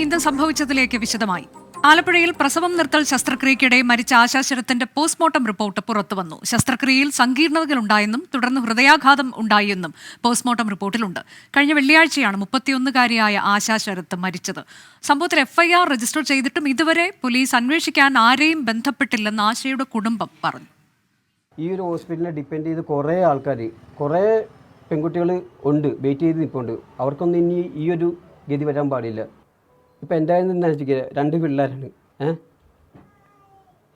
ഇന്ന് സംഭവിച്ചതിലേക്ക് വിശദമായി. ആലപ്പുഴയിൽ പ്രസവം നിർത്തൽ ശസ്ത്രക്രിയയ്ക്കിടെ മരിച്ച ആശാശരത്തിന്റെ പോസ്റ്റ്മോർട്ടം റിപ്പോർട്ട് പുറത്തുവന്നു. ശസ്ത്രക്രിയയിൽ സങ്കീർണതകളുണ്ടായെന്നും തുടർന്ന് ഹൃദയാഘാതം ഉണ്ടായെന്നും പോസ്റ്റ്മോർട്ടം റിപ്പോർട്ടിലുണ്ട്. കഴിഞ്ഞ വെള്ളിയാഴ്ചയാണ് മുപ്പത്തിയൊന്നുകാരിയായ ആശാശരത്ത് മരിച്ചത്. സംഭവത്തിൽ എഫ്ഐആർ രജിസ്റ്റർ ചെയ്തിട്ടും ഇതുവരെ പോലീസ് അന്വേഷിക്കാൻ ആരെയും ബന്ധപ്പെട്ടില്ലെന്ന് ആശയുടെ കുടുംബം പറഞ്ഞു. ഈ ഒരു ഹോസ്പിറ്റലിനെ ഡിപ്പെൻഡ് ചെയ്ത് കുറേ ആൾക്കാർ കുറേ പെൺകുട്ടികൾ ഉണ്ട് വെയിറ്റ് ചെയ്ത് നിൽപ്പുണ്ട്. അവർക്കൊന്നും ഇനി ഈ ഒരു ഗതി വരാൻ പാടില്ല. ഇപ്പം എന്റെ നിന്ന് വെച്ചിരിക്കുക രണ്ട് പിള്ളേരാണ്. ഏഹ്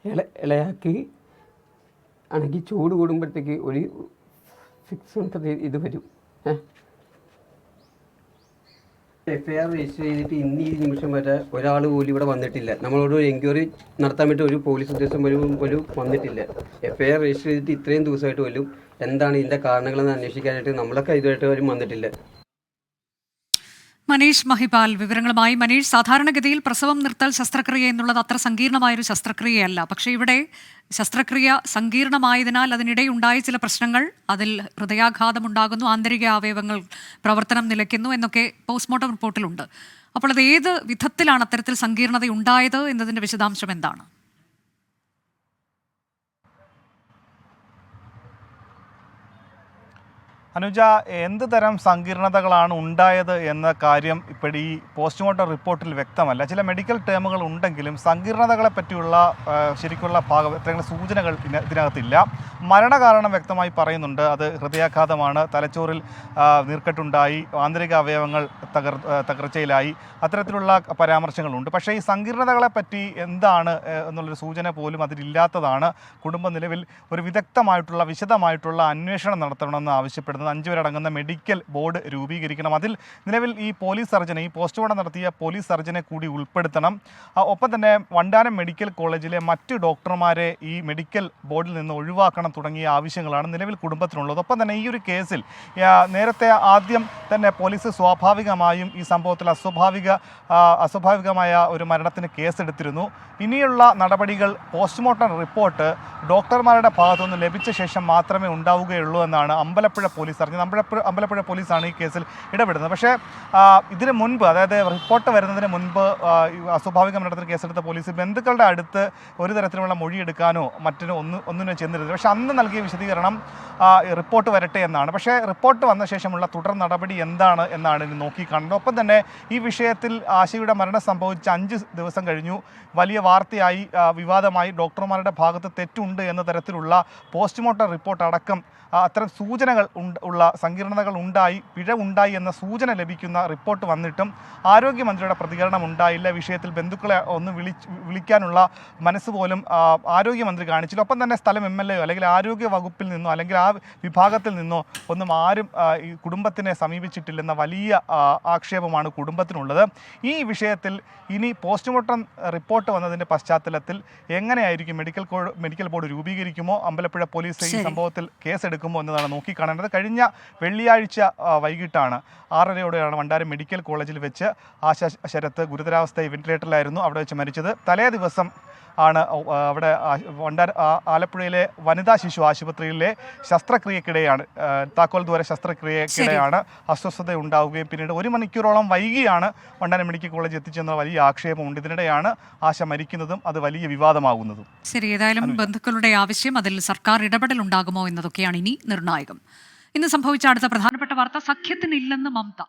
ഇള ഇളയാക്ക് ആണെങ്കിൽ ചൂട് കൂടുമ്പോഴത്തേക്ക് ഒരു സിക്സ് മന്ത് ഇത് വരും. ഏഹ് എഫ് ഐ ആർ രജിസ്റ്റർ ചെയ്തിട്ട് ഇന്ന് ഈ നിമിഷം വരെ ഒരാൾ പോലും ഇവിടെ വന്നിട്ടില്ല. നമ്മളോട് ഒരു എൻക്വയറി നടത്താൻ വേണ്ടി ഒരു പോലീസ് ഉദ്യോഗസ്ഥൻ പോലും പോലും വന്നിട്ടില്ല. എഫ് ഐ ആർ രജിസ്റ്റർ ചെയ്തിട്ട് ഇത്രയും ദിവസമായിട്ട് പോലും എന്താണ് ഇതിന്റെ കാരണങ്ങളെന്ന് അന്വേഷിക്കാനായിട്ട് നമ്മളൊക്കെ ഇതുമായിട്ട് വരും വന്നിട്ടില്ല. മനീഷ് മഹിപാൽ. വിവരങ്ങളുമായി മനീഷ്. സാധാരണഗതിയിൽ പ്രസവം നിർത്തൽ ശസ്ത്രക്രിയ എന്നുള്ളത് അത്ര സങ്കീർണമായൊരു ശസ്ത്രക്രിയയല്ല. പക്ഷേ ഇവിടെ ശസ്ത്രക്രിയ സങ്കീർണമായതിനാൽ അതിനിടെ ഉണ്ടായ ചില പ്രശ്നങ്ങൾ അതിൽ ഹൃദയാഘാതം ഉണ്ടാകുന്നു ആന്തരിക അവയവങ്ങൾ പ്രവർത്തനം നിലയ്ക്കുന്നു എന്നൊക്കെ പോസ്റ്റ്മോർട്ടം റിപ്പോർട്ടിലുണ്ട്. അപ്പോൾ അത് ഏത് വിധത്തിലാണ് അത്തരത്തിൽ സങ്കീർണത ഉണ്ടായത് എന്നതിന്റെ വിശദാംശം എന്താണ്? അനുജ എന്ത് തരം സങ്കീർണതകളാണ് ഉണ്ടായത് എന്ന കാര്യം ഇപ്പോൾ ഈ പോസ്റ്റ്മോർട്ടം റിപ്പോർട്ടിൽ വ്യക്തമല്ല. ചില മെഡിക്കൽ ടേമുകൾ ഉണ്ടെങ്കിലും സങ്കീർണതകളെ പറ്റിയുള്ള ശരിക്കുള്ള ഭാഗം എത്രയെങ്കിലും സൂചനകൾ ഇതിനകത്തില്ല. മരണകാരണം വ്യക്തമായി പറയുന്നുണ്ട്. അത് ഹൃദയാഘാതമാണ്. തലച്ചോറിൽ നീർക്കെട്ടുണ്ടായി. ആന്തരിക അവയവങ്ങൾ തകർ തകർച്ചയിലായി. അത്തരത്തിലുള്ള പരാമർശങ്ങളുണ്ട്. പക്ഷേ ഈ സങ്കീർണതകളെ പറ്റി എന്താണ് എന്നുള്ളൊരു സൂചന പോലും അതിലില്ലാത്തതാണ്. കുടുംബ നിലവിൽ ഒരു വിദഗ്ധമായിട്ടുള്ള വിശദമായിട്ടുള്ള അന്വേഷണം നടത്തണമെന്ന് ആവശ്യപ്പെടുന്നത് അഞ്ചു പേരടങ്ങുന്ന മെഡിക്കൽ ബോർഡ് രൂപീകരിക്കണം. അതിൽ നിലവിൽ ഈ പോലീസ് സർജനെ ഈ പോസ്റ്റ്മോർട്ടം നടത്തിയ പോലീസ് സർജനെ കൂടി ഉൾപ്പെടുത്തണം. ഒപ്പം തന്നെ വണ്ടാനം മെഡിക്കൽ കോളേജിലെ മറ്റ് ഡോക്ടർമാരെ ഈ മെഡിക്കൽ ബോർഡിൽ നിന്ന് ഒഴിവാക്കണം തുടങ്ങിയ ആവശ്യങ്ങളാണ് നിലവിൽ കുടുംബത്തിനുള്ളത് ഒപ്പം തന്നെ ഈ ഒരു കേസിൽ നേരത്തെ ആദ്യം തന്നെ പോലീസ് സ്വാഭാവികമായും ഈ സംഭവത്തിൽ അസ്വാഭാവിക അസ്വാഭാവികമായ ഒരു മരണത്തിന് കേസെടുത്തിരുന്നു. ഇനിയുള്ള നടപടികൾ പോസ്റ്റ്മോർട്ടം റിപ്പോർട്ട് ഡോക്ടർമാരുടെ ഭാഗത്തുനിന്ന് ലഭിച്ച ശേഷം മാത്രമേ ഉണ്ടാവുകയുള്ളൂ എന്നാണ് അമ്പലപ്പുഴ പോലീസ് അറിഞ്ഞത്. അമ്പലപ്പുഴ അമ്പലപ്പുഴ പോലീസാണ് ഈ കേസിൽ ഇടപെടുന്നത്. പക്ഷേ ഇതിന് മുൻപ് അതായത് റിപ്പോർട്ട് വരുന്നതിന് മുൻപ് അസ്വാഭാവിക മരണത്തിന് കേസെടുത്ത പോലീസ് ബന്ധുക്കളുടെ അടുത്ത് ഒരു തരത്തിലുള്ള മൊഴിയെടുക്കാനോ മറ്റിനോ ഒന്ന് ഒന്നിനോ ചെന്നിരുന്നത് പക്ഷേ അന്ന് നൽകിയ വിശദീകരണം റിപ്പോർട്ട് വരട്ടെ എന്നാണ്. പക്ഷേ റിപ്പോർട്ട് വന്ന ശേഷമുള്ള തുടർ നടപടി എന്താണ് എന്നാണ് ഇനി നോക്കിക്കാണുന്നത് ഒപ്പം തന്നെ ഈ വിഷയത്തിൽ ആശയുടെ മരണം സംഭവിച്ച അഞ്ച് ദിവസം കഴിഞ്ഞു. വലിയ വാർത്തയായി വിവാദമായി ഡോക്ടർമാരുടെ ഭാഗത്ത് തെറ്റുണ്ട് എന്ന തരത്തിലുള്ള പോസ്റ്റ്മോർട്ടം റിപ്പോർട്ട് അടക്കം അത്തരം സൂചനകൾ ഉണ്ട് ഉള്ള സങ്കീർണതകൾ ഉണ്ടായി പിഴ ഉണ്ടായി എന്ന സൂചന ലഭിക്കുന്ന റിപ്പോർട്ട് വന്നിട്ടും ആരോഗ്യമന്ത്രിയുടെ പ്രതികരണം ഉണ്ടായില്ല. വിഷയത്തിൽ ബന്ധുക്കളെ ഒന്ന് വിളി വിളിക്കാനുള്ള മനസ്സ് പോലും ആരോഗ്യമന്ത്രി കാണിച്ചില്ല. ഒപ്പം തന്നെ സ്ഥലം എം എൽ എയോ അല്ലെങ്കിൽ ആരോഗ്യ വകുപ്പിൽ നിന്നോ അല്ലെങ്കിൽ ആ വിഭാഗത്തിൽ നിന്നോ ഒന്നും ആരും ഈ കുടുംബത്തിനെ സമീപിച്ചിട്ടില്ലെന്ന വലിയ ആക്ഷേപമാണ് കുടുംബത്തിനുള്ളത്. ഈ വിഷയത്തിൽ ഇനി പോസ്റ്റ്മോർട്ടം റിപ്പോർട്ട് വന്നതിന്റെ പശ്ചാത്തലത്തിൽ എങ്ങനെയായിരിക്കും മെഡിക്കൽ മെഡിക്കൽ ബോർഡ് രൂപീകരിക്കുമോ? അമ്പലപ്പുഴ പോലീസ് ഈ. സംഭവത്തിൽ കേസെടുക്കുമോ എന്നതാണ് നോക്കിക്കാണേണ്ടത്. കഴിഞ്ഞ വെള്ളിയാഴ്ച വൈകിട്ടാണ് ആറരയോടെയാണ് വണ്ടാരം മെഡിക്കൽ കോളേജിൽ വെച്ച് ആശാ ശരത്ത് ഗുരുതരാവസ്ഥയിൽ വെന്റിലേറ്ററിലായിരുന്നു അവിടെ വെച്ച് മരിച്ചത്. തലേ ദിവസം ആണ് അവിടെ വണ്ടാര ആലപ്പുഴയിലെ വനിതാ ശിശു ആശുപത്രിയിലെ ശസ്ത്രക്രിയക്കിടെയാണ് താക്കോൽ ദ്വാര ശസ്ത്രക്രിയക്കിടെയാണ് അസ്വസ്ഥത ഉണ്ടാവുകയും പിന്നീട് ഒരു മണിക്കൂറോളം വൈകിയാണ് വണ്ടാനം മെഡിക്കൽ കോളേജ് എത്തിച്ചെന്ന വലിയ ആക്ഷേപമുണ്ട് ഇതിനിടെയാണ് ആശ മരിക്കുന്നതും അത് വലിയ വിവാദമാകുന്നതും. ശരി ഏതായാലും ബന്ധുക്കളുടെ ആവശ്യം അതിൽ സർക്കാർ ഇടപെടൽ ഉണ്ടാകുമോ എന്നതൊക്കെയാണ് ഇനി നിർണായകം. ഇന്ന് സംഭവിച്ച അടുത്ത പ്രധാനപ്പെട്ട വാർത്ത സഖ്യത്തിനില്ലെന്ന് മമത.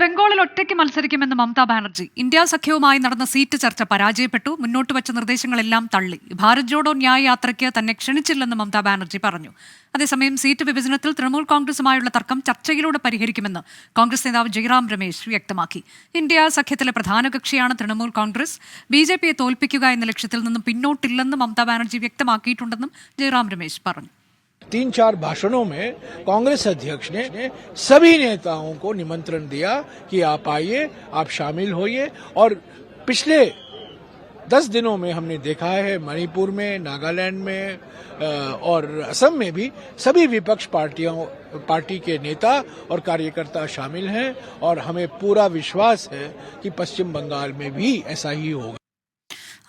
ബംഗാളിൽ ഒറ്റയ്ക്ക് മത്സരിക്കുമെന്ന് മമതാ ബാനർജി. ഇന്ത്യ സഖ്യവുമായി നടന്ന സീറ്റ് ചർച്ച പരാജയപ്പെട്ടു. മുന്നോട്ട് വച്ച നിർദ്ദേശങ്ങളെല്ലാം തള്ളി. ഭാരത് ജോഡോ ന്യായ യാത്രയ്ക്ക് തന്നെ ക്ഷണിച്ചില്ലെന്ന് മമതാ ബാനർജി പറഞ്ഞു. അതേസമയം സീറ്റ് വിഭജനത്തിൽ തൃണമൂൽ കോൺഗ്രസുമായുള്ള തർക്കം ചർച്ചയിലൂടെ പരിഹരിക്കുമെന്ന് കോൺഗ്രസ് നേതാവ് ജയറാം രമേശ് വ്യക്തമാക്കി. ഇന്ത്യ സഖ്യത്തിലെ പ്രധാന കക്ഷിയാണ് തൃണമൂൽ കോൺഗ്രസ്. ബി ജെ പിയെ തോൽപ്പിക്കുക എന്ന ലക്ഷ്യത്തിൽ നിന്നും പിന്നോട്ടില്ലെന്ന് മമതാ ബാനർജി വ്യക്തമാക്കിയിട്ടുണ്ടെന്നും ജയറാം രമേശ് പറഞ്ഞു. तीन चार भाषणों में कांग्रेस अध्यक्ष ने सभी नेताओं को निमंत्रण दिया कि आप आइए, आप शामिल होइए। और पिछले दस दिनों में हमने देखा है, मणिपुर में, नागालैंड में और असम में भी सभी विपक्ष पार्टियों, पार्टी के नेता और कार्यकर्ता शामिल हैं और हमें पूरा विश्वास है कि पश्चिम बंगाल में भी ऐसा ही होगा।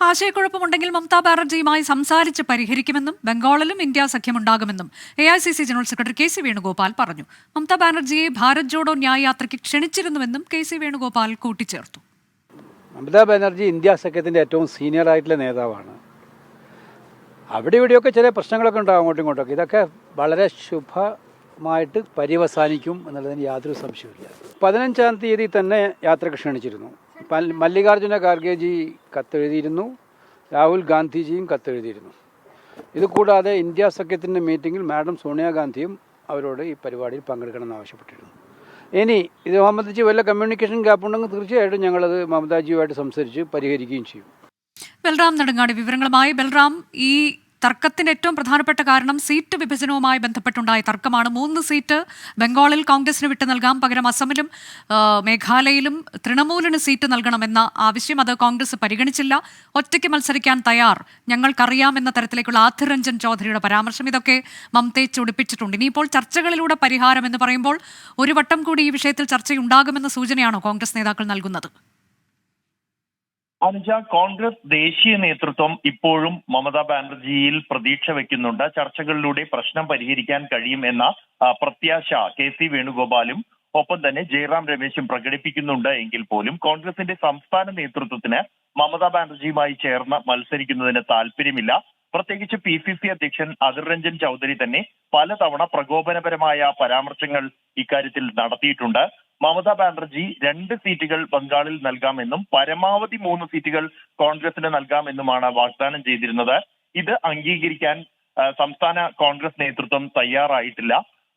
ആശയക്കുഴപ്പമുണ്ടെങ്കിൽ മമതാ ബാനർജിയുമായി സംസാരിച്ച് പരിഹരിക്കുമെന്നും ബംഗാളിലും India സഖ്യമുണ്ടാകുമെന്നും A I C C general secretary K C Venugopal പറഞ്ഞു. മമതാ ബാനർജിയെ ഭാരത് ജോഡോ ന്യായ യാത്രയ്ക്ക് ക്ഷണിച്ചിരുന്നുവെന്നും കെ സി വേണുഗോപാൽ കൂട്ടിച്ചേർത്തു. മമതാ ബാനർജി ഇന്ത്യ സഖ്യത്തിന്റെ ഏറ്റവും സീനിയർ ആയിട്ടുള്ള നേതാവാണ്. അവിടെ ഇവിടെയൊക്കെ ചില പ്രശ്നങ്ങളൊക്കെ ഉണ്ടാകും അങ്ങോട്ടും ഇങ്ങോട്ടൊക്കെ ഇതൊക്കെ വളരെ ശുഭമായിട്ട് പര്യവസാനിക്കും എന്നുള്ളതിന് യാതൊരു സംശയമില്ല പതിനഞ്ചാം തീയതി തന്നെ യാത്രയ്ക്ക് ക്ഷണിച്ചിരുന്നു. മല്ലികാർജുന ഖാർഗെജി കത്തെഴുതിയിരുന്നു. രാഹുൽ ഗാന്ധിജിയും കത്തെഴുതിയിരുന്നു. ഇതുകൂടാതെ ഇന്ത്യ സഖ്യത്തിന്റെ മീറ്റിങ്ങിൽ മാഡം സോണിയാഗാന്ധിയും അവരോട് ഈ പരിപാടിയിൽ പങ്കെടുക്കണമെന്ന് ആവശ്യപ്പെട്ടിരുന്നു. ഇനി ഇത് സംബന്ധിച്ച് വല്ല കമ്മ്യൂണിക്കേഷൻ ഗ്യാപ്പ് ഉണ്ടെങ്കിൽ തീർച്ചയായിട്ടും ഞങ്ങളത് മമതാജിയുമായിട്ട് സംസാരിച്ച് പരിഹരിക്കുകയും ചെയ്യും. ബൽറാം നെടുങ്ങാട് വിവരങ്ങളുമായി. ബൽറാം ഈ തർക്കത്തിന്റെ ഏറ്റവും പ്രധാനപ്പെട്ട കാരണം സീറ്റ് വിഭജനവുമായി ബന്ധപ്പെട്ടുണ്ടായ തർക്കമാണ്. മൂന്ന് സീറ്റ് ബംഗാളിൽ കോൺഗ്രസിന് വിട്ടു നൽകാം. പകരം അസമിലും മേഘാലയയിലും തൃണമൂലിന് സീറ്റ് നൽകണമെന്ന ആവശ്യം അത് കോൺഗ്രസ് പരിഗണിച്ചില്ല. ഒറ്റയ്ക്ക് മത്സരിക്കാൻ തയ്യാർ. ഞങ്ങൾക്കറിയാമെന്ന തരത്തിലേക്കുള്ള ആധിർ രഞ്ജൻ ചൗധരിയുടെ പരാമർശം. ഇതൊക്കെ മമതയെ ചൊടിപ്പിച്ചിട്ടുണ്ട്. ഇനിയിപ്പോൾ ചർച്ചകളിലൂടെ പരിഹാരം എന്ന് പറയുമ്പോൾ ഒരു വട്ടം കൂടി ഈ വിഷയത്തിൽ ചർച്ചയുണ്ടാകുമെന്ന സൂചനയാണോ കോൺഗ്രസ് നേതാക്കൾ നൽകുന്നത്? അനുജ കോൺഗ്രസ് ദേശീയ നേതൃത്വം ഇപ്പോഴും മമതാ ബാനർജിയിൽ പ്രതീക്ഷ വെക്കുന്നുണ്ട്. ചർച്ചകളിലൂടെ പ്രശ്നം പരിഹരിക്കാൻ കഴിയും എന്ന പ്രത്യാശ കെ സി വേണുഗോപാലും ഒപ്പം തന്നെ ജയറാം രമേശും പ്രകടിപ്പിക്കുന്നുണ്ട് എങ്കിൽ പോലും കോൺഗ്രസിന്റെ സംസ്ഥാന നേതൃത്വത്തിന് മമതാ ബാനർജിയുമായി ചേർന്ന് മത്സരിക്കുന്നതിന് താല്പര്യമില്ല. പ്രത്യേകിച്ച് പി സി സി അധ്യക്ഷൻ അതിർ രഞ്ജൻ ചൌധരി തന്നെ പലതവണ പ്രകോപനപരമായ പരാമർശങ്ങൾ ഇക്കാര്യത്തിൽ നടത്തിയിട്ടുണ്ട്. മമതാ ബാനർജി രണ്ട് സീറ്റുകൾ ബംഗാളിൽ നൽകാമെന്നും പരമാവധി മൂന്ന് സീറ്റുകൾ കോൺഗ്രസിന് നൽകാമെന്നുമാണ് വാഗ്ദാനം ചെയ്തിരുന്നത്. ഇത് അംഗീകരിക്കാൻ സംസ്ഥാന കോൺഗ്രസ് നേതൃത്വം തയ്യാറായിട്ടില്ല.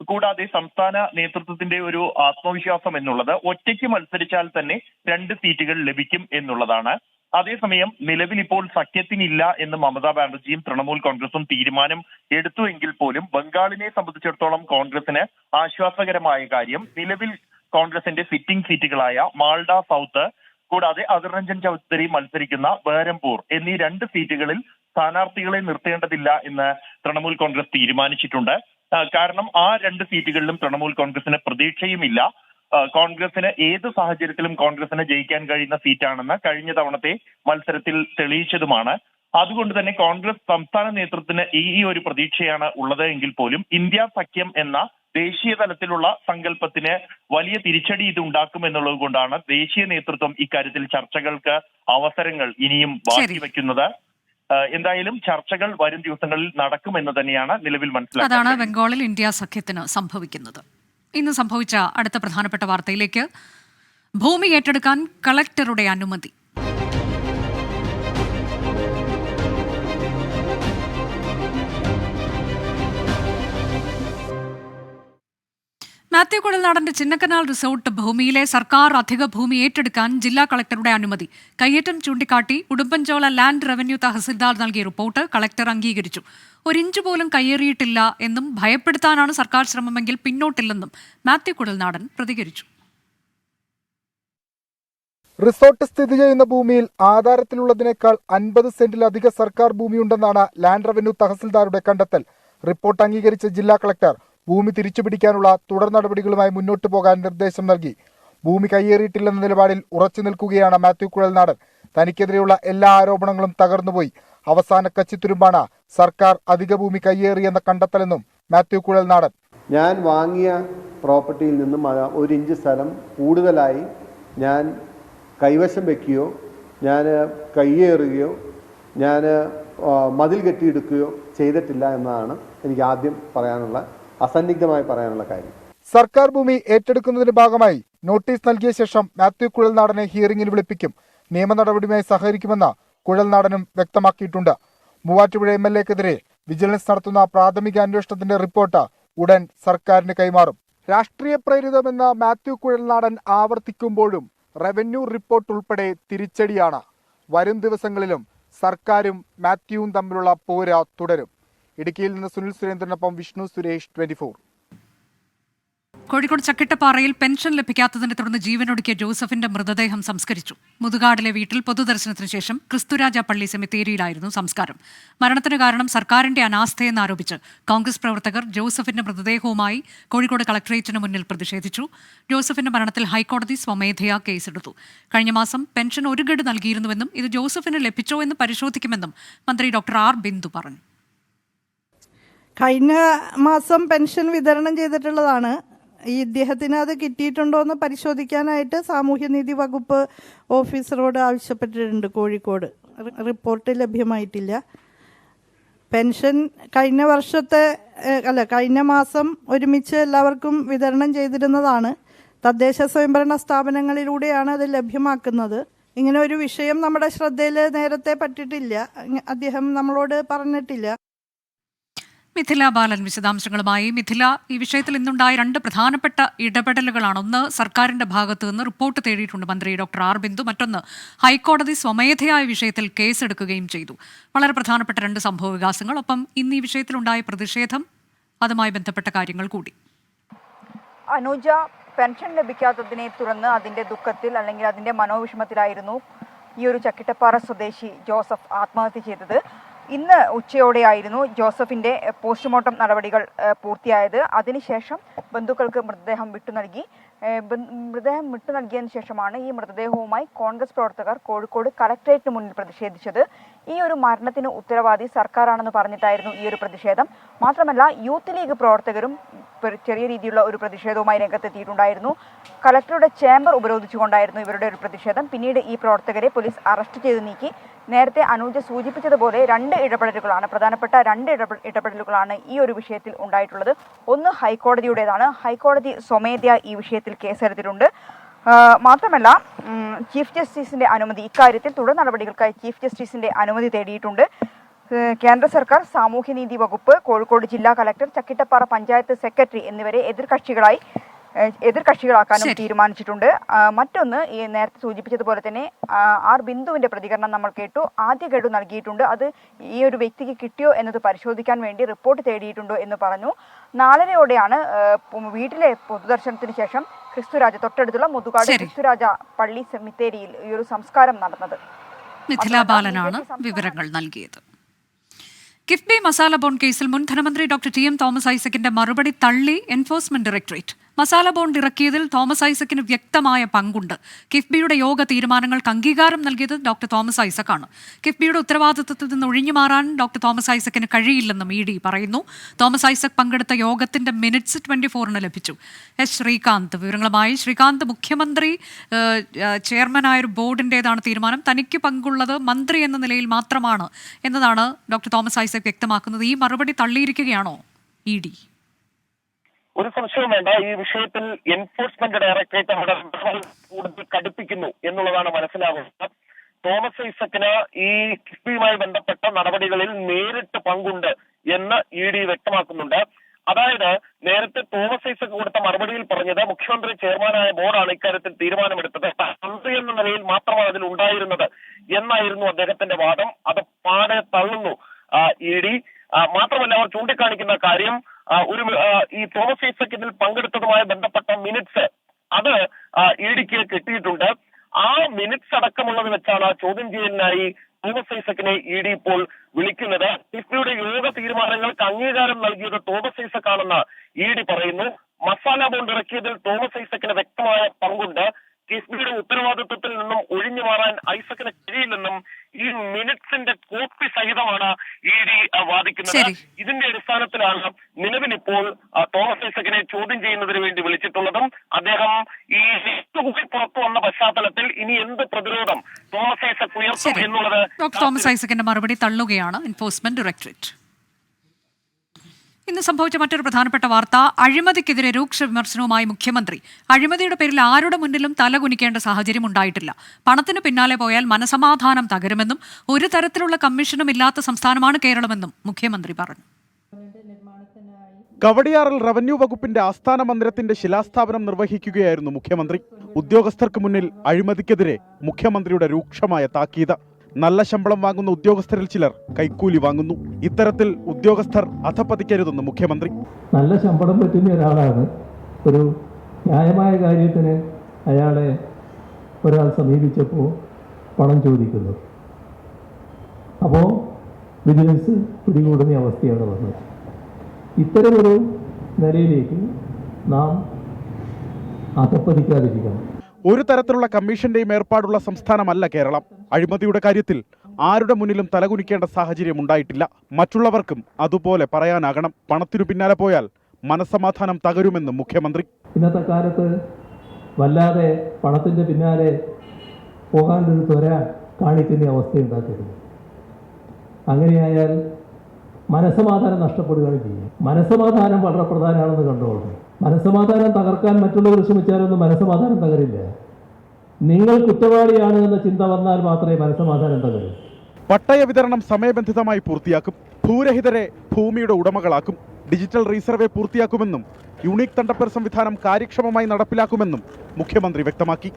കൂടാതെ സംസ്ഥാന നേതൃത്വത്തിന്റെ ഒരു ആത്മവിശ്വാസം എന്നുള്ളത് ഒറ്റയ്ക്ക് മത്സരിച്ചാൽ തന്നെ രണ്ട് സീറ്റുകൾ ലഭിക്കും എന്നുള്ളതാണ്. അതേസമയം നിലവിൽ ഇപ്പോൾ സഖ്യത്തിനില്ല എന്ന് മമതാ ബാനർജിയും തൃണമൂൽ കോൺഗ്രസും തീരുമാനം എടുത്തു എങ്കിൽ പോലും ബംഗാളിനെ സംബന്ധിച്ചിടത്തോളം കോൺഗ്രസിന് ആശ്വാസകരമായ കാര്യം നിലവിൽ കോൺഗ്രസിന്റെ സിറ്റിംഗ് സീറ്റുകളായ മാൾഡ സൗത്ത് കൂടാതെ അതിർ രഞ്ജൻ ചൌധരി മത്സരിക്കുന്ന ബേരംപൂർ എന്നീ രണ്ട് സീറ്റുകളിൽ സ്ഥാനാർത്ഥികളെ നിർത്തേണ്ടതില്ല എന്ന് തൃണമൂൽ കോൺഗ്രസ് തീരുമാനിച്ചിട്ടുണ്ട്. കാരണം ആ രണ്ട് സീറ്റുകളിലും തൃണമൂൽ കോൺഗ്രസിന് പ്രതീക്ഷയുമില്ല. കോൺഗ്രസിന് ഏത് സാഹചര്യത്തിലും കോൺഗ്രസിന് ജയിക്കാൻ കഴിയുന്ന സീറ്റാണെന്ന് കഴിഞ്ഞ തവണത്തെ മത്സരത്തിൽ തെളിയിച്ചതുമാണ്. അതുകൊണ്ട് തന്നെ കോൺഗ്രസ് സംസ്ഥാന നേതൃത്വത്തിന് ഈ ഒരു പ്രതീക്ഷയാണ് ഉള്ളത് എങ്കിൽ പോലും ഇന്ത്യ സഖ്യം എന്ന ദേശീയ തലത്തിലുള്ള സങ്കല്പത്തിന് വലിയ തിരിച്ചടി ഇത് ഉണ്ടാക്കും എന്നുള്ളത് കൊണ്ടാണ് ദേശീയ നേതൃത്വം ഇക്കാര്യത്തിൽ ചർച്ചകൾക്ക് അവസരങ്ങൾ ഇനിയും ബാക്കി. വയ്ക്കുന്നത് എന്തായാലും ചർച്ചകൾ വരും ദിവസങ്ങളിൽ നടക്കുമെന്ന് തന്നെയാണ് നിലവിൽ മനസ്സിലാക്കുന്നത് അതാണ് ബംഗാളിൽ ഇന്ത്യ സഖ്യത്തിന് സംഭവിക്കുന്നത്. ഇന്ന് സംഭവിച്ച അടുത്ത പ്രധാനപ്പെട്ട വാർത്തയിലേക്ക് ഭൂമി ഏറ്റെടുക്കാൻ കളക്ടറുടെ അനുമതി. മാത്യു നാടന്റെ ചിന്നക്കനാൽ റിസോർട്ട് ഭൂമിയിലെ സർക്കാർ അധിക ഭൂമി ഏറ്റെടുക്കാൻ ജില്ലാ കളക്ടറുടെ അനുമതി. കയ്യേറ്റം ചൂണ്ടിക്കാട്ടി ഉടുമ്പൻചോല ലാൻഡ് റവന്യൂ തഹസിൽദാർ നൽകിയ റിപ്പോർട്ട് കളക്ടർ അംഗീകരിച്ചു. ഒരിഞ്ച് പോലും കയ്യേറിയിട്ടില്ല എന്നും ഭയപ്പെടുത്താനാണ് സർക്കാർ ശ്രമമെങ്കിൽ പിന്നോട്ടില്ലെന്നും മാത്യു കുഴൽനാടൻ പ്രതികരിച്ചു. റിസോർട്ട് സ്ഥിതി ചെയ്യുന്ന ഭൂമിയിൽ ആധാരത്തിലുള്ളതിനേക്കാൾ അൻപത് സെന്റിലധികം സർക്കാർ ഭൂമിയുണ്ടെന്നാണ് ലാൻഡ് റവന്യൂ തഹസിൽദാരുടെ കണ്ടെത്തൽ. റിപ്പോർട്ട് അംഗീകരിച്ച ജില്ലാ കളക്ടർ ഭൂമി തിരിച്ചുപിടിക്കാനുള്ള തുടർ നടപടികളുമായി മുന്നോട്ടു പോകാൻ നിർദ്ദേശം നൽകി. ഭൂമി കയ്യേറിയിട്ടില്ലെന്ന നിലപാടിൽ ഉറച്ചു നിൽക്കുകയാണ് മാത്യു കുഴൽനാടൻ. തനിക്കെതിരെയുള്ള എല്ലാ ആരോപണങ്ങളും തകർന്നുപോയി. അവസാന കച്ചിത്തുരുമ്പാണ് സർക്കാർ അധിക ഭൂമി കയ്യേറിയെന്ന കണ്ടെത്തലെന്നും മാത്യു കുഴൽനാടൻ. ഞാൻ വാങ്ങിയ പ്രോപ്പർട്ടിയിൽ നിന്നും ഒരു ഇഞ്ച് സ്ഥലം കൂടുതലായി ഞാൻ കൈവശം വയ്ക്കുകയോ ഞാൻ കയ്യേറുകയോ ഞാൻ മതിൽ കെട്ടിയെടുക്കുകയോ ചെയ്തിട്ടില്ല എന്നതാണ് എനിക്ക് ആദ്യം പറയാനുള്ള അസന്നിഗ്ധമായി പറയാനുള്ള കാര്യം. സർക്കാർ ഭൂമി ഏറ്റെടുക്കുന്നതിന്റെ ഭാഗമായി നോട്ടീസ് നൽകിയ ശേഷം മാത്യു കുഴൽനാടനെ ഹിയറിംഗിൽ വിളിപ്പിക്കും. നിയമ നടപടിയുമായി സഹകരിക്കുമെന്ന് കുഴൽനാടനും വ്യക്തമാക്കിയിട്ടുണ്ട്. മൂവാറ്റുപുഴ എം എൽ എക്കെതിരെ വിജിലൻസ് നടത്തുന്ന പ്രാഥമിക അന്വേഷണത്തിന്റെ റിപ്പോർട്ട് ഉടൻ സർക്കാരിന് കൈമാറും. രാഷ്ട്രീയ പ്രേരിതമെന്ന് മാത്യു കുഴൽനാടൻ ആവർത്തിക്കുമ്പോഴും റവന്യൂ റിപ്പോർട്ട് ഉൾപ്പെടെ തിരിച്ചടിയാണ്. വരും ദിവസങ്ങളിലും സർക്കാരും മാത്യുവും തമ്മിലുള്ള പോര തുടരും. ഇടുക്കിയിൽ നിന്ന് സുനിൽ സുരേന്ദ്രനൊപ്പം വിഷ്ണു സുരേഷ് ട്വന്റി കോഴിക്കോട് ചക്കിട്ടപ്പാറയിൽ പെൻഷൻ ലഭിക്കാത്തതിനെ തുടർന്ന് ജീവനൊടുക്കിയ ജോസഫിന്റെ മൃതദേഹം സംസ്കരിച്ചു. മുതുകാടിലെ വീട്ടിൽ പൊതുദർശനത്തിന് ശേഷം ക്രിസ്തുരാജ പള്ളി സെമിത്തേരിയിലായിരുന്നു സംസ്കാരം. മരണത്തിന് കാരണം സർക്കാരിന്റെ അനാസ്ഥയെന്നാരോപിച്ച് കോൺഗ്രസ് പ്രവർത്തകർ ജോസഫിന്റെ മൃതദേഹവുമായി കോഴിക്കോട് കളക്ടറേറ്റിന് മുന്നിൽ പ്രതിഷേധിച്ചു. ജോസഫിന്റെ മരണത്തിൽ ഹൈക്കോടതി സ്വമേധയാ കേസെടുത്തു. കഴിഞ്ഞ മാസം പെൻഷൻ ഒരു ഗഡ് നൽകിയിരുന്നുവെന്നും ഇത് ജോസഫിന് ലഭിച്ചോ എന്ന് പരിശോധിക്കുമെന്നും മന്ത്രി ഡോക്ടർ ആർ ബിന്ദു പറഞ്ഞു. കഴിഞ്ഞ മാസം പെൻഷൻ വിതരണം ചെയ്തിട്ടുള്ളതാണ്. ഈ ഇദ്ദേഹത്തിന് അത് കിട്ടിയിട്ടുണ്ടോ എന്ന് പരിശോധിക്കാനായിട്ട് സാമൂഹ്യനീതി വകുപ്പ് ഓഫീസറോട് ആവശ്യപ്പെട്ടിട്ടുണ്ട് കോഴിക്കോട്. റിപ്പോർട്ട് ലഭ്യമായിട്ടില്ല. പെൻഷൻ കഴിഞ്ഞ വർഷത്തെ അല്ല കഴിഞ്ഞ മാസം ഒരുമിച്ച് എല്ലാവർക്കും വിതരണം ചെയ്തിരുന്നതാണ്. തദ്ദേശ സ്വയംഭരണ സ്ഥാപനങ്ങളിലൂടെയാണ് അത് ലഭ്യമാക്കുന്നത്. ഇങ്ങനെ ഒരു വിഷയം നമ്മുടെ ശ്രദ്ധയിൽ നേരത്തെ പറ്റിയിട്ടില്ല അദ്ദേഹം നമ്മളോട് പറഞ്ഞിട്ടില്ല. മിഥില ബാലൻ വിശദാംശങ്ങളുമായി. മിഥില ഈ വിഷയത്തിൽ ഇന്നുണ്ടായ രണ്ട് പ്രധാനപ്പെട്ട ഇടപെടലുകളാണ്. ഒന്ന് സർക്കാരിന്റെ ഭാഗത്തു നിന്ന് റിപ്പോർട്ട് തേടിയിട്ടുണ്ട് മന്ത്രി ഡോക്ടർ ആർ. ബിന്ദു. മറ്റൊന്ന് ഹൈക്കോടതി സ്വമേധയായ വിഷയത്തിൽ കേസെടുക്കുകയും ചെയ്തു. വളരെ പ്രധാനപ്പെട്ട രണ്ട് സംഭവ വികാസങ്ങൾ. ഒപ്പം ഇന്ന് ഈ വിഷയത്തിലുണ്ടായ പ്രതിഷേധം അതുമായി ബന്ധപ്പെട്ട കാര്യങ്ങൾ കൂടി. അനുജ പെൻഷൻ ലഭിക്കാത്തതിനെ തുടർന്ന് അതിന്റെ ദുഃഖത്തിൽ അല്ലെങ്കിൽ അതിന്റെ മനോവിഷമത്തിലായിരുന്നു ഈ ഒരു ചക്കിട്ടപ്പാറ സ്വദേശി ജോസഫ് ആത്മഹത്യ ചെയ്തത്. ഇന്ന് ഉച്ചയോടെയായിരുന്നു ജോസഫിന്റെ പോസ്റ്റ്മോർട്ടം നടപടികൾ പൂർത്തിയായത്. അതിനുശേഷം ബന്ധുക്കൾക്ക് മൃതദേഹം വിട്ടു നൽകി. മൃതദേഹം വിട്ടു നൽകിയതിനു ശേഷമാണ് ഈ മൃതദേഹവുമായി കോൺഗ്രസ് പ്രവർത്തകർ കോഴിക്കോട് കളക്ട്രേറ്റിന് മുന്നിൽ പ്രതിഷേധിച്ചത്. ഈ ഒരു മരണത്തിന് ഉത്തരവാദി സർക്കാരാണെന്ന് പറഞ്ഞിട്ടായിരുന്നു ഈ ഒരു പ്രതിഷേധം. മാത്രമല്ല യൂത്ത് ലീഗ് പ്രവർത്തകരും ചെറിയ രീതിയിലുള്ള ഒരു പ്രതിഷേധവുമായി രംഗത്തെത്തിയിട്ടുണ്ടായിരുന്നു. കലക്ടറുടെ ചേംബർ ഉപരോധിച്ചുകൊണ്ടായിരുന്നു ഇവരുടെ ഒരു പ്രതിഷേധം. പിന്നീട് ഈ പ്രവർത്തകരെ പോലീസ് അറസ്റ്റ് ചെയ്ത് നീക്കി. നേരത്തെ അനൂജ സൂചിപ്പിച്ചതുപോലെ രണ്ട് ഇടപെടലുകളാണ് പ്രധാനപ്പെട്ട രണ്ട് ഇടപെ- ഇടപെടലുകളാണ് ഈ ഒരു വിഷയത്തിൽ ഉണ്ടായിട്ടുള്ളത്. ഒന്ന് ഹൈക്കോടതിയുടേതാണ്. ഹൈക്കോടതി സ്വമേധയാ ഈ വിഷയത്തിൽ കേസെടുത്തിട്ടുണ്ട്. മാത്രമല്ല ചീഫ് ജസ്റ്റിസിന്റെ അനുമതി ഇക്കാര്യത്തിൽ തുടർ നടപടികൾക്കായി ചീഫ് ജസ്റ്റിസിന്റെ അനുമതി തേടിയിട്ടുണ്ട്. കേന്ദ്ര സർക്കാർ സാമൂഹ്യനീതി വകുപ്പ് കോഴിക്കോട് ജില്ലാ കലക്ടർ ചക്കിട്ടപ്പാറ പഞ്ചായത്ത് സെക്രട്ടറി എന്നിവരെ എതിർകക്ഷികളായി എതിർകക്ഷികളാക്കാനും. തീരുമാനിച്ചിട്ടുണ്ട്. മറ്റൊന്ന് ഈ നേരത്തെ സൂചിപ്പിച്ചതുപോലെ തന്നെ ആർ ബിന്ദുവിന്റെ പ്രതികരണം നമ്മൾ കേട്ടു. ആദ്യ ഗഡു നൽകിയിട്ടുണ്ട്. അത് ഈ ഒരു വ്യക്തിക്ക് കിട്ടിയോ എന്നത് പരിശോധിക്കാൻ വേണ്ടി റിപ്പോർട്ട് തേടിയിട്ടുണ്ടോ എന്ന് പറഞ്ഞു. നാലരയോടെയാണ് വീട്ടിലെ പൊതുദർശനത്തിന് ശേഷം ക്രിസ്തുരാജ തൊട്ടടുത്തുള്ള മുതുകാട്. ക്രിസ്തുരാജ പള്ളി സെമിത്തേരിയിൽ ഈ ഒരു സംസ്കാരം നടന്നത്. മിഥില ബാലനാണ് വിവരങ്ങൾ നൽകിയത്. കിഫ്ബി മസാല ബോൺ കേസിൽ മുൻ ധനമന്ത്രി ഡോക്ടർ ടി എം തോമസ് ഐസക്കിന്റെ മറുപടി തള്ളി എൻഫോഴ്സ്മെന്റ് ഡയറക്ടറേറ്റ്. മസാല ബോണ്ട് ഇറക്കിയതിൽ തോമസ് ഐസക്കിന് വ്യക്തമായ പങ്കുണ്ട്. കിഫ്ബിയുടെ യോഗ തീരുമാനങ്ങൾക്ക് അംഗീകാരം നൽകിയത് ഡോക്ടർ തോമസ് ഐസക്കാണ്. കിഫ്ബിയുടെ ഉത്തരവാദിത്വത്തിൽ നിന്ന് ഒഴിഞ്ഞു മാറാൻ ഡോക്ടർ തോമസ് ഐസക്കിന് കഴിയില്ലെന്നും ഇ ഡി പറയുന്നു. തോമസ് ഐസക് പങ്കെടുത്ത യോഗത്തിന്റെ മിനിറ്റ്സ് ട്വന്റി ഫോറിന് ലഭിച്ചു. എസ് ശ്രീകാന്ത് വിവരങ്ങളുമായി ശ്രീകാന്ത് മുഖ്യമന്ത്രി ചെയർമാനായ ഒരു ബോർഡിന്റെതാണ് തീരുമാനം. തനിക്ക് പങ്കുള്ളത് മന്ത്രി എന്ന നിലയിൽ മാത്രമാണ് എന്നതാണ് ഡോക്ടർ തോമസ് ഐസക് വ്യക്തമാക്കുന്നത്. ഈ മറുപടി തള്ളിയിരിക്കുകയാണോ ഇ ഡി? ഒരു സംശയവും വേണ്ട. ഈ വിഷയത്തിൽ എൻഫോഴ്സ്മെന്റ് ഡയറക്ടറേറ്റ് അവിടെ കൂടുതൽ കടുപ്പിക്കുന്നു എന്നുള്ളതാണ് മനസ്സിലാകുന്നത്. തോമസ് ഐസക്കിന് ഈ കിഫ്ബിയുമായി ബന്ധപ്പെട്ട നടപടികളിൽ നേരിട്ട് പങ്കുണ്ട് എന്ന് ഇ ഡി വ്യക്തമാക്കുന്നുണ്ട്. അതായത് നേരത്തെ തോമസ് ഐസക് കൊടുത്ത മറുപടിയിൽ പറഞ്ഞത് മുഖ്യമന്ത്രി ചെയർമാനായ ബോർഡാണ് ഇക്കാര്യത്തിൽ തീരുമാനമെടുത്തത്. മന്ത്രി എന്ന നിലയിൽ മാത്രമാണ് അതിൽ ഉണ്ടായിരുന്നത് എന്നായിരുന്നു അദ്ദേഹത്തിന്റെ വാദം. അത് പാടെ തള്ളുന്നു ഇ ഡി. മാത്രമല്ല അവർ ചൂണ്ടിക്കാണിക്കുന്ന കാര്യം ഒരു ഈ തോമസ് ഐസക് പങ്കെടുത്തതുമായി ബന്ധപ്പെട്ട മിനിറ്റ്സ് അത് ഇ ഡിക്ക് കിട്ടിയിട്ടുണ്ട്. ആ മിനിറ്റ്സ് അടക്കമുള്ളത് വെച്ചാണ് ചോദ്യം ചെയ്യലിനായി തോമസ് ഐസക്കിനെ ഇ ഡി ഇപ്പോൾ വിളിക്കുന്നത്. കിഫ്ബിയുടെ യോഗ തീരുമാനങ്ങൾക്ക് അംഗീകാരം നൽകിയത് തോമസ് ഐസക് ആണെന്ന് ഇ ഡി പറയുന്നു. മസാല ബോണ്ട് ഇറക്കിയതിൽ തോമസ് ഐസക്കിന് വ്യക്തമായ പങ്കുണ്ട്. കിഫ്ബിയുടെ ഉത്തരവാദിത്വത്തിൽ നിന്നും ഒഴിഞ്ഞു മാറാൻ ഐസക്കിന് കഴിയില്ലെന്നും ഈ മിനിറ്റ്സിന്റെ കോപ്പി സഹിതമാണ് ഇ ഡി വാദിക്കുന്നത്. ഇതിന്റെ അടിസ്ഥാനത്തിലാണ് നിലവിൽ ഇപ്പോൾ തോമസ് ഐസക്കിനെ ചോദ്യം ചെയ്യുന്നതിന് വേണ്ടി വിളിച്ചിട്ടുള്ളതും അദ്ദേഹം ഈ ലിസ്റ്റ് കൂടി പുറത്തു വന്ന പശ്ചാത്തലത്തിൽ ഇനി എന്ത് പ്രതിരോധം തോമസ് ഐസക് ഉയർത്തും എന്നുള്ളത് തോമസ് ഐസക്കിന്റെ മറുപടി തള്ളുകയാണ്. എൻഫോഴ്സ്മെന്റ് ഡയറക്ടറേറ്റ് ഇന്ന് സംഭവിച്ച മറ്റൊരു പ്രധാനപ്പെട്ട വാർത്ത. അഴിമതിക്കെതിരെ രൂക്ഷ വിമർശനവുമായി മുഖ്യമന്ത്രി. അഴിമതിയുടെ പേരിൽ ആരുടെ മുന്നിലും തലകുനിക്കേണ്ട സാഹചര്യം ഉണ്ടായിട്ടില്ല. പണത്തിന് പിന്നാലെ പോയാൽ മനസമാധാനം തകരുമെന്നും ഒരു തരത്തിലുള്ള കമ്മീഷനും ഇല്ലാത്ത സംസ്ഥാനമാണ് കേരളമെന്നും മുഖ്യമന്ത്രി പറഞ്ഞു. കവടിയാറിൽ റവന്യൂ വകുപ്പിന്റെ ആസ്ഥാന മന്ദിരത്തിന്റെ ശിലാസ്ഥാപനം നിർവഹിക്കുകയായിരുന്നു മുഖ്യമന്ത്രി. ഉദ്യോഗസ്ഥർക്ക് മുന്നിൽ അഴിമതിക്കെതിരെ മുഖ്യമന്ത്രിയുടെ രൂക്ഷമായ താക്കീത്. നല്ല ശമ്പളം വാങ്ങുന്ന ഉദ്യോഗസ്ഥരിൽ ചിലർ കൈക്കൂലി വാങ്ങുന്നു. ഇത്തരത്തിൽ ഉദ്യോഗസ്ഥർ അധപ്പതിക്കരുതെന്ന് മുഖ്യമന്ത്രി. നല്ല ശമ്പളം പറ്റുന്ന ഒരാളാണ്. ഒരു ന്യായമായ കാര്യത്തിന് അയാളെ ഒരാൾ സമീപിച്ചപ്പോൾ പണം ചോദിക്കുന്നു. അപ്പോൾ വിജിലൻസ് പിടികൂടുന്ന അവസ്ഥയാണ് വന്നത്. ഇത്തരമൊരു നിലയിലേക്ക് നാം അധപ്പതിക്കാതിരിക്കണം ഒരു തരത്തിലുള്ള കമ്മീഷന്റെയും ഏർപ്പാടുള്ള സംസ്ഥാനമല്ല കേരളം. അഴിമതിയുടെ കാര്യത്തിൽ ആരുടെ മുന്നിലും തലകുനിക്കേണ്ട സാഹചര്യം ഉണ്ടായിട്ടില്ല. മറ്റുള്ളവർക്കും അതുപോലെ പറയാനാകണം. പണത്തിനു പിന്നാലെ പോയാൽ മനസമാധാനം തകരുമെന്നും മുഖ്യമന്ത്രി. ഇന്നത്തെ കാലത്ത് വല്ലാതെ പണത്തിന്റെ പിന്നാലെ പോകാൻ ത്വര കാണിക്കുന്ന അവസ്ഥയുണ്ടാക്കരുത് അങ്ങനെയായാൽ മനസമാധാനം നഷ്ടപ്പെടുകയാണ് ചെയ്യുക. മനസ്സമാധാനം വളരെ പ്രധാനമാണെന്ന് കണ്ടോളൂ. മനസ്സമാധാനം തകർക്കാൻ മറ്റുള്ളവർ ശ്രമിച്ചാലൊന്നും മനസ്സമാധാനം തകരില്ല. നിങ്ങൾ കുറ്റവാളിയാണ് എന്ന ചിന്ത വന്നാൽ മാത്രമേ മനസ്സമാധാനം തകരൂ. പട്ടയ വിതരണം സമയബന്ധിതമായി പൂർത്തിയാക്കും. ഭൂരഹിതരെ ഭൂമിയുടെ ഉടമകളാക്കും. ഡിജിറ്റൽ റീസർവേ പൂർത്തിയാക്കുമെന്നും യുണീക് തണ്ടപ്പർ സംവിധാനം കാര്യക്ഷമമായി നടപ്പിലാക്കുമെന്നും മുഖ്യമന്ത്രി വ്യക്തമാക്കി.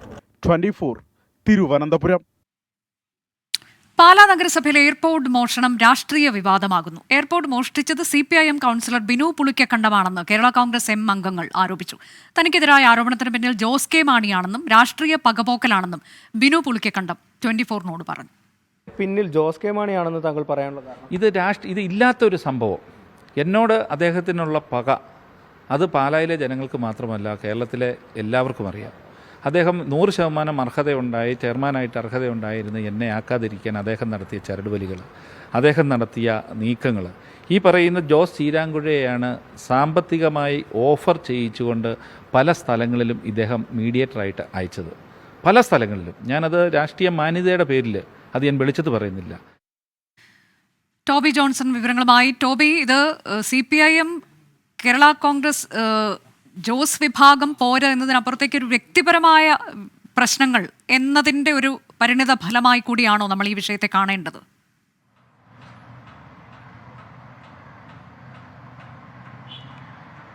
ട്വന്റി തിരുവനന്തപുരം. പാലാ നഗരസഭയിലെ എയർപോർട്ട് മോഷണം രാഷ്ട്രീയ വിവാദമാകുന്നു. Airport മോഷ്ടിച്ചത് C P I M councillor Binu പുളിക്കക്കണ്ടമാണെന്ന് Kerala Congress M അംഗങ്ങൾ ആരോപിച്ചു. തനിക്കെതിരായ ആരോപണത്തിന് പിന്നിൽ ജോസ് കെ മാണിയാണെന്നും രാഷ്ട്രീയ പകപോക്കലാണെന്നും ബിനു പുളിക്കക്കണ്ടം ട്വന്റി ഫോറിനോട് പറഞ്ഞു. പിന്നിൽ ജോസ് കെ മാണിയാണെന്ന് താങ്കൾ പറയാനുള്ളത് ഇത് രാഷ്ട്ര ഇത് ഇല്ലാത്തൊരു സംഭവം. എന്നോട് അദ്ദേഹത്തിനുള്ള പക. അത് പാലായിലെ ജനങ്ങൾക്ക് മാത്രമല്ല കേരളത്തിലെ എല്ലാവർക്കും അറിയാം. അദ്ദേഹം നൂറ് ശതമാനം അർഹതയുണ്ടായി ചെയർമാനായിട്ട് അർഹതയുണ്ടായിരുന്നു എന്നെ ആക്കാതിരിക്കാൻ അദ്ദേഹം നടത്തിയ ചരടുവലികൾ അദ്ദേഹം നടത്തിയ നീക്കങ്ങൾ. ഈ പറയുന്ന ജോസ് ചീരാങ്കുഴയാണ് സാമ്പത്തികമായി ഓഫർ ചെയ്യിച്ചുകൊണ്ട് പല സ്ഥലങ്ങളിലും ഇദ്ദേഹം മീഡിയേറ്ററായിട്ട് അയച്ചത്. പല സ്ഥലങ്ങളിലും. ഞാനത് രാഷ്ട്രീയ മാന്യതയുടെ പേരിൽ അത് ഞാൻ വെളിച്ചത്ത് പറയുന്നില്ല. ടോബി ജോൺസൺ വിവരങ്ങളുമായി. ടോബി ഇത് C P I M Kerala Congress Jose വിഭാഗം പോര എന്നതിനപ്പുറത്തേക്ക് ഒരു വ്യക്തിപരമായ പ്രശ്നങ്ങൾ എന്നതിന്റെ ഒരു പരിണിത ഫലമായി കൂടിയാണോ നമ്മൾ ഈ വിഷയത്തെ കാണേണ്ടത്?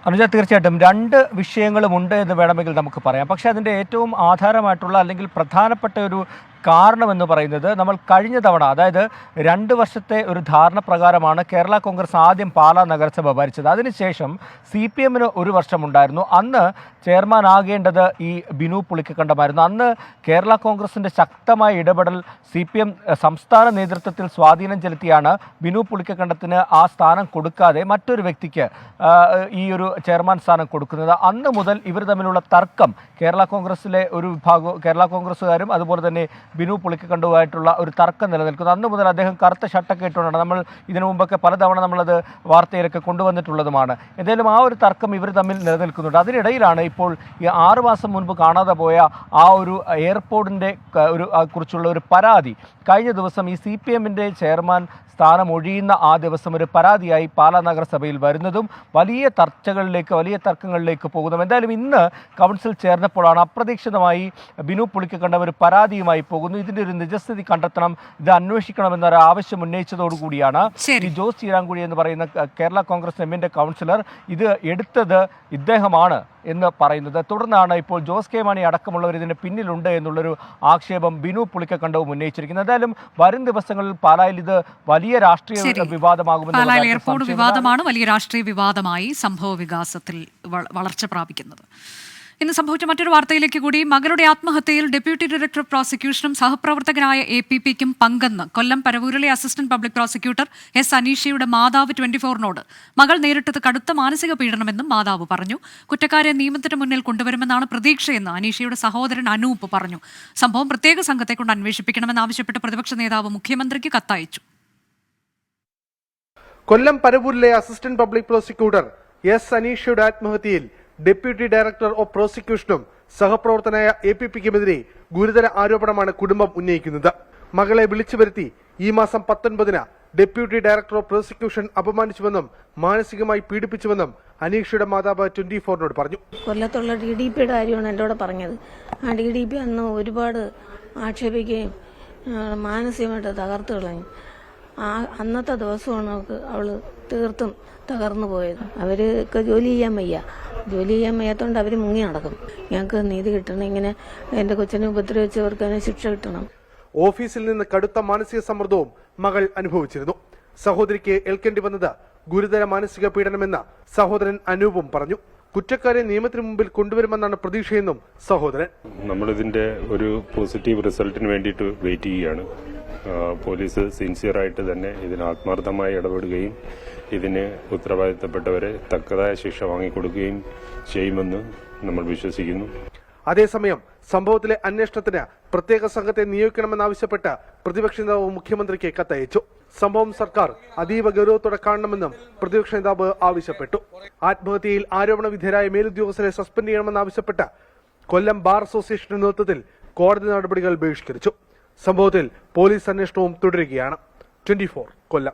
അനുജ തീർച്ചയായിട്ടും രണ്ട് വിഷയങ്ങളുമുണ്ട് എന്ന് വേണമെങ്കിൽ നമുക്ക് പറയാം. പക്ഷേ അതിന്റെ ഏറ്റവും ആധാരമായിട്ടുള്ള അല്ലെങ്കിൽ പ്രധാനപ്പെട്ട ഒരു കാരണമെന്ന് പറയുന്നത് നമ്മൾ കഴിഞ്ഞ തവണ അതായത് രണ്ട് വർഷത്തെ ഒരു ധാരണ പ്രകാരമാണ് കേരള കോൺഗ്രസ് ആദ്യം പാലാ നഗരസഭ ഭരിച്ചത്. അതിനുശേഷം സി പി എമ്മിന് ഒരു വർഷമുണ്ടായിരുന്നു. അന്ന് ചെയർമാൻ ആകേണ്ടത് ഈ ബിനു പുളിക്കണ്ടമായിരുന്നു അന്ന് കേരള കോൺഗ്രസിന്റെ ശക്തമായ ഇടപെടൽ സി പി എം സംസ്ഥാന നേതൃത്വത്തിൽ സ്വാധീനം ചെലുത്തിയാണ് ബിനു പുളിക്കണ്ടത്തിന് ആ സ്ഥാനം കൊടുക്കാതെ മറ്റൊരു വ്യക്തിക്ക് ഈ ഒരു ചെയർമാൻ സ്ഥാനം കൊടുക്കുന്നത്. അന്ന് മുതൽ ഇവർ തമ്മിലുള്ള തർക്കം കേരള കോൺഗ്രസിലെ ഒരു വിഭാഗം കേരള കോൺഗ്രസ്സുകാരും അതുപോലെ തന്നെ ബിനു പുളിക്കണ്ടുമായിട്ടുള്ള ഒരു തർക്കം നിലനിൽക്കുന്നു. അന്ന് മുതൽ അദ്ദേഹം കറുത്ത ഷർട്ടൊക്കെ ഇട്ടുകൊണ്ടാണ് നമ്മൾ ഇതിനു മുമ്പൊക്കെ പലതവണ നമ്മളത് വാർത്തയിലൊക്കെ കൊണ്ടുവന്നിട്ടുള്ളതുമാണ്. എന്തായാലും ആ ഒരു തർക്കം ഇവർ തമ്മിൽ നിലനിൽക്കുന്നുണ്ട്. അതിനിടയിലാണ് ഇപ്പോൾ ഈ ആറു മാസം മുൻപ് കാണാതെ പോയ ആ ഒരു എയർപോർട്ടിന്റെ ഒരു കുറിച്ചുള്ള ഒരു പരാതി. കഴിഞ്ഞ ദിവസം ഈ സി പി എമ്മിന്റെ ചെയർമാൻ സ്ഥാനം ഒഴിയുന്ന ആ ദിവസം ഒരു പരാതിയായി പാലാ നഗരസഭയിൽ വരുന്നതും വലിയ ചർച്ചകളിലേക്ക് വലിയ തർക്കങ്ങളിലേക്ക് പോകുന്നതും എന്തായാലും ഇന്ന് കൗൺസിൽ ചേർന്നപ്പോഴാണ് അപ്രതീക്ഷിതമായി ബിനു പുളിക്കക്കണ്ട ഒരു പരാതിയുമായി പോകുന്നു. ഇതിന്റെ ഒരു നിജസ്ഥിതി കണ്ടെത്തണം. ഇത് അന്വേഷിക്കണം എന്നൊരു ആവശ്യം ഉന്നയിച്ചതോടുകൂടിയാണ് ഈ ജോസ് ചീരാങ്കുഴി എന്ന് പറയുന്ന കേരള കോൺഗ്രസ് എമ്മിന്റെ കൗൺസിലർ ഇത് എടുത്തത് ഇദ്ദേഹമാണ് എന്ന് പറയുന്നത്. തുടർന്നാണ് ഇപ്പോൾ ജോസ് കെ മാണി അടക്കമുള്ളവർ ഇതിന് പിന്നിലുണ്ട് എന്നുള്ളൊരു ആക്ഷേപം ബിനു പുളിക്കക്കണ്ടവും ഉന്നയിച്ചിരിക്കുന്നത് എന്തായാലും വരും ദിവസങ്ങളിൽ പാലായിൽ ഇത് വലിയ രാഷ്ട്രീയ വിവാദമാകുമെന്ന് എയർപോർട്ട് വിവാദമാണ് വലിയ രാഷ്ട്രീയ വിവാദമായി സംഭവ വികാസത്തിൽ വളർച്ച പ്രാപിക്കുന്നത്. ഇന്ന് സംഭവിച്ച മറ്റൊരു വാർത്തയിലേക്ക് കൂടി. മകളുടെ ആത്മഹത്യയിൽ ഡെപ്യൂട്ടി ഡയറക്ടർ പ്രോസിക്യൂഷനും സഹപ്രവർത്തകനായ എ പി പിക്കും പങ്കെന്ന് കൊല്ലം പരവൂരിലെ അസിസ്റ്റന്റ് പബ്ലിക് പ്രോസിക്യൂട്ടർ എസ് അനീഷയുടെ മാതാവ് ട്വന്റി ഫോറിനോട് മകൾ നേരിട്ടത് കടുത്ത മാനസിക പീഡനമെന്നും മാതാവ് പറഞ്ഞു. കുറ്റക്കാരെ നിയമത്തിന് മുന്നിൽ കൊണ്ടുവരുമെന്നാണ് പ്രതീക്ഷയെന്ന് അനീഷയുടെ സഹോദരൻ അനൂപ് പറഞ്ഞു. സംഭവം പ്രത്യേക സംഘത്തെ കൊണ്ട് അന്വേഷിപ്പിക്കണമെന്നാവശ്യപ്പെട്ട് പ്രതിപക്ഷ നേതാവ് മുഖ്യമന്ത്രിക്ക് കത്തയച്ചു. കൊല്ലം പരവൂരിലെ അസിസ്റ്റന്റ് പബ്ലിക് പ്രോസിക്യൂട്ടർ എസ് അനീഷയുടെ ആത്മഹത്യയിൽ ഡെപ്യൂട്ടി ഡയറക്ടർ ഓഫ് പ്രോസിക്യൂഷനും സഹപ്രവർത്തനായ എ പി പിക്കുമെതിരെ ഗുരുതര ആരോപണമാണ് കുടുംബം ഉന്നയിക്കുന്നത്. മകളെ വിളിച്ചു വരുത്തി ഈ മാസം പത്തൊൻപതിന് ഡെപ്യൂട്ടി ഡയറക്ടർ ഓഫ് പ്രോസിക്യൂഷൻ അപമാനിച്ചുവെന്നും മാനസികമായി പീഡിപ്പിച്ചുവെന്നും അനീഷയുടെ മാതാവ് ട്വന്റി ഫോറിനോട് പറഞ്ഞു. കൊല്ലത്തുള്ള ഡി ഡി പിയുടെ കാര്യമാണ് എന്നോട് പറഞ്ഞത്. ആ ഡി ഡി പി അന്ന് ഒരുപാട് ആക്ഷേപിക്കുകയും മാനസികമായിട്ട് തകർത്ത് കളഞ്ഞു ആ അന്നത്തെ ദിവസമാണ് അവൾക്ക് അവൾ തീർത്തും തകർന്നു പോയത്. അവർക്ക് ജോലി ചെയ്യാൻ വയ്യ. ജോലി ചെയ്യാൻ വയ്യാത്തതുകൊണ്ട് അവർ മുങ്ങി നടക്കും. ഞങ്ങൾക്ക് നീതി കിട്ടണം. ഇങ്ങനെ എന്റെ കൊച്ചിനെ ഉപദ്രവിച്ചവർക്ക് അതിന് ശിക്ഷ കിട്ടണം. ഓഫീസിൽ നിന്ന് കടുത്ത മാനസിക സമ്മർദ്ദവും മകൾ അനുഭവിച്ചിരുന്നു. സഹോദരിക്ക് ഏൽക്കേണ്ടി വന്നത് ഗുരുതര മാനസിക പീഡനമെന്ന് സഹോദരൻ അനൂപും പറഞ്ഞു. കുറ്റക്കാരെ നിയമത്തിന് മുമ്പിൽ കൊണ്ടുവരുമെന്നാണ് പ്രതീക്ഷയെന്നും സഹോദരൻ. നമ്മളിതിന്റെ ഒരു പോസിറ്റീവ് റിസൾട്ടിന് വേണ്ടിയിട്ട് വെയിറ്റ് ചെയ്യുകയാണ്. പോലീസ് സിൻസിയറായിട്ട് തന്നെ ഇതിന് ആത്മാർത്ഥമായി ഇടപെടുകയും ഇതിന് ഉത്തരവാദിത്തപ്പെട്ടവരെ തക്കതായ ശിക്ഷ വാങ്ങിക്കൊടുക്കുകയും ചെയ്യുമെന്ന് നമ്മൾ വിശ്വസിക്കുന്നു. അതേസമയം സംഭവത്തിലെ അന്വേഷണത്തിന് പ്രത്യേക സംഘത്തെ നിയോഗിക്കണമെന്നാവശ്യപ്പെട്ട് പ്രതിപക്ഷ നേതാവ് മുഖ്യമന്ത്രിക്ക് കത്തയച്ചു. സംഭവം സർക്കാർ അതീവ ഗൗരവത്തോടെ കാണണമെന്നും പ്രതിപക്ഷ നേതാവ് ആവശ്യപ്പെട്ടു. ആത്മഹത്യയിൽ ആരോപണ വിധേയരായ മേലുദ്യോഗസ്ഥരെ സസ്പെൻഡ് ചെയ്യണമെന്നാവശ്യപ്പെട്ട് കൊല്ലം ബാർ അസോസിയേഷന്റെ നേതൃത്വത്തിൽ കോടതി നടപടികൾ ബഹിഷ്കരിച്ചു. സംഭവത്തിൽ പോലീസ് അന്വേഷണവും തുടരുകയാണ്. ട്വന്റി കൊല്ലം.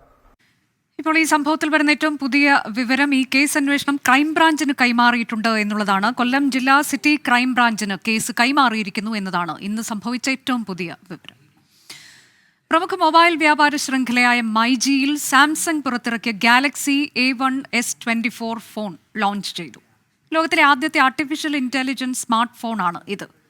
ഇപ്പോൾ ഈ സംഭവത്തിൽ വരുന്ന ഏറ്റവും പുതിയ വിവരം ഈ കേസ് അന്വേഷണം ക്രൈംബ്രാഞ്ചിന് കൈമാറിയിട്ടുണ്ട് എന്നുള്ളതാണ്. കൊല്ലം ജില്ലാ സിറ്റി ക്രൈംബ്രാഞ്ചിന് കേസ് കൈമാറിയിരിക്കുന്നു എന്നതാണ് ഇന്ന് സംഭവിച്ച ഏറ്റവും പുതിയ വിവരം. പ്രമുഖ മൊബൈൽ വ്യാപാര ശൃംഖലയായ മൈജിയിൽ സാംസങ് പുറത്തിറക്കിയ galaxy A one S twenty four phone launch ചെയ്തു. ലോകത്തിലെ ആദ്യത്തെ ആർട്ടിഫിഷ്യൽ ഇന്റലിജൻസ് സ്മാർട്ട് ഫോണാണ് ഇത്.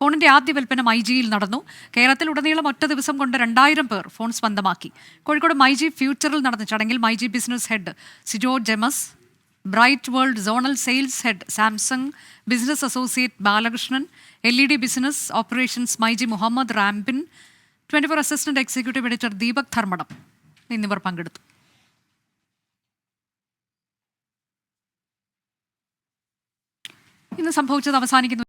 ഫോണിന്റെ ആദ്യ വിൽപ്പന മൈജിയിൽ നടന്നു. കേരളത്തിൽ ഉടനീളം ഒറ്റ ദിവസം കൊണ്ട് രണ്ടായിരം പേർ ഫോൺ സ്വന്തമാക്കി. കോഴിക്കോട് മൈജി ഫ്യൂച്ചറിൽ നടന്ന ചടങ്ങിൽ myG business head Sijo James bright world zonal sales head Samsung business associate Balakrishnan L E D business operations myG Muhammad Rambin twenty four assistant executive editor Deepak Dharmadam എന്നിവർ പങ്കെടുത്തു. ഇന്ന് സംഭവിച്ചത് അവസാനിക്കുന്നു.